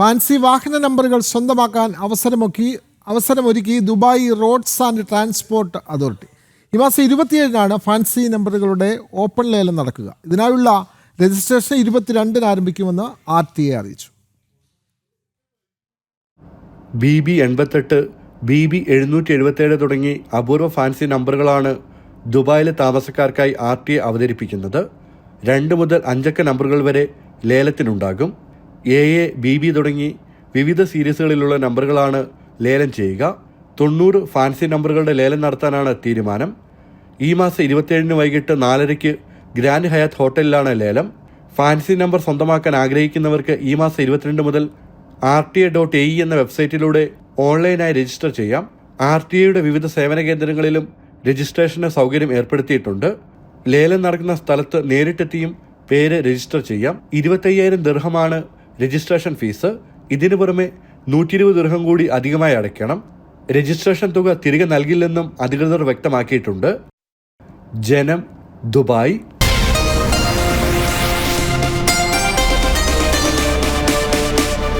Fancy വാഹന നമ്പറുകൾ സ്വന്തമാക്കാൻ അവസരമൊക്കി അവസരമൊരുക്കി Dubai roads and transport authority. ഈ മാസം ഇരുപത്തിയേഴിനാണ് ഫാൻസി നമ്പറുകളുടെ ഓപ്പൺ ലേലം നടക്കുക. ഇതിനായുള്ള രജിസ്ട്രേഷൻ ഇരുപത്തിരണ്ടിന് ആരംഭിക്കുമെന്ന് ആർ ടി എ അറിയിച്ചു. ബി ബി എൺപത്തെട്ട് ബി ബി എഴുന്നൂറ്റി എഴുപത്തേഴ് തുടങ്ങി അപൂർവ ഫാൻസി നമ്പറുകളാണ് ദുബായിലെ താമസക്കാർക്കായി ആർ ടി എ അവതരിപ്പിക്കുന്നത്. രണ്ട് മുതൽ അഞ്ചക്ക നമ്പറുകൾ വരെ ലേലത്തിനുണ്ടാകും. എ എ ബി ബി തുടങ്ങി വിവിധ സീരീസുകളിലുള്ള നമ്പറുകളാണ് ലേലം ചെയ്യുക. തൊണ്ണൂറ് ഫാൻസി നമ്പറുകളുടെ ലേലം നടത്താനാണ് തീരുമാനം. ഈ മാസം ഇരുപത്തിയേഴിന് വൈകിട്ട് നാലരയ്ക്ക് ഗ്രാൻഡ് ഹയാത്ത് ഹോട്ടലിലാണ് ലേലം. ഫാൻസി നമ്പർ സ്വന്തമാക്കാൻ ആഗ്രഹിക്കുന്നവർക്ക് ഈ മാസം ഇരുപത്തിരണ്ട് മുതൽ R T A dot A എന്ന വെബ്സൈറ്റിലൂടെ ഓൺലൈനായി രജിസ്റ്റർ ചെയ്യാം. ആർ ടി എയുടെ വിവിധ സേവന കേന്ദ്രങ്ങളിലും രജിസ്ട്രേഷന് സൗകര്യം ഏർപ്പെടുത്തിയിട്ടുണ്ട്. ലേലം നടക്കുന്ന സ്ഥലത്ത് നേരിട്ടെത്തിയും പേര് രജിസ്റ്റർ ചെയ്യാം. ഇരുപത്തയ്യായിരം ദീർഘമാണ് രജിസ്ട്രേഷൻ ഫീസ് ഇതിനു പുറമെ നൂറ്റി ഇരുപത് ദീർഘം കൂടി അധികമായി അടയ്ക്കണം. രജിസ്ട്രേഷൻ തുക തിരികെ നൽകില്ലെന്നും അധികൃതർ വ്യക്തമാക്കിയിട്ടുണ്ട്. ജനം ദുബായ്